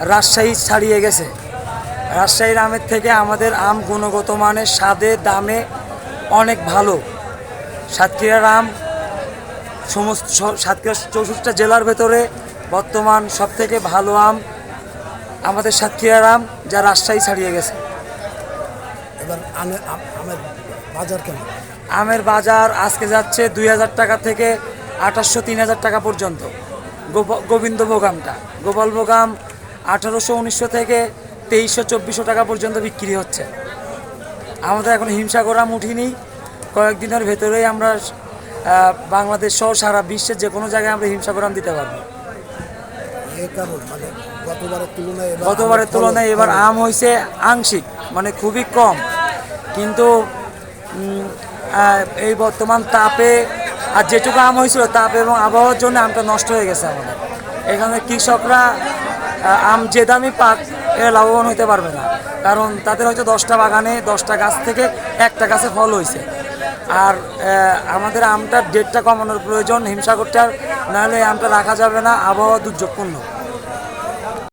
রাজশাহী ছাড়িয়ে গেছে। রাজশাহীর আমের থেকে আমাদের আম গুণগত মানের স্বাদে দামে অনেক ভালো। সাতক্ষীরার আম সমস্ত সাতক্ষীরা চৌষট্টিটা জেলার ভেতরে বর্তমান সব থেকে ভালো আম আমাদের সাতক্ষীরার আম যা রাজশাহী ছাড়িয়ে গেছে। এবার আমের বাজার কেমন? আমের বাজার আজকে যাচ্ছে দুই হাজার টাকা থেকে আঠাশশো তিন হাজার টাকা পর্যন্ত। গোপ- গোবিন্দভোগ আমটা। গোপালভোগ আম আঠারোশো উনিশশো থেকে তেইশশো চব্বিশশো টাকা পর্যন্ত বিক্রি হচ্ছে। আমাদের এখন হিমসাগর আম উঠিনি। কয়েকদিনের ভেতরেই আমরা বাংলাদেশ সহ সারা বিশ্বের যে কোনো জায়গায় আমরা হিমসাগর আম দিতে পারব। মানে গতবারের তুলনায় এবার আম হয়েছে আংশিক মানে খুবই কম। কিন্তু এই বর্তমান তাপে আর যেটুকু আম হয়েছিল তাপ এবং আবহাওয়ার জন্য আমটা নষ্ট হয়ে গেছে আমাদের। এখানে কৃষকরা আম যে দামি পাক, এরা লাভবান হতে পারবে না। কারণ তাদের হয়তো দশটা বাগানে, দশটা গাছ থেকে একটা গাছে ফল হয়েছে আর আমাদের আমটার ডেটটা কমানোর প্রয়োজন, হিমসাগরটার, নাহলে আমটা রাখা যাবে না, আবহাওয়া দুর্যোগপূর্ণ।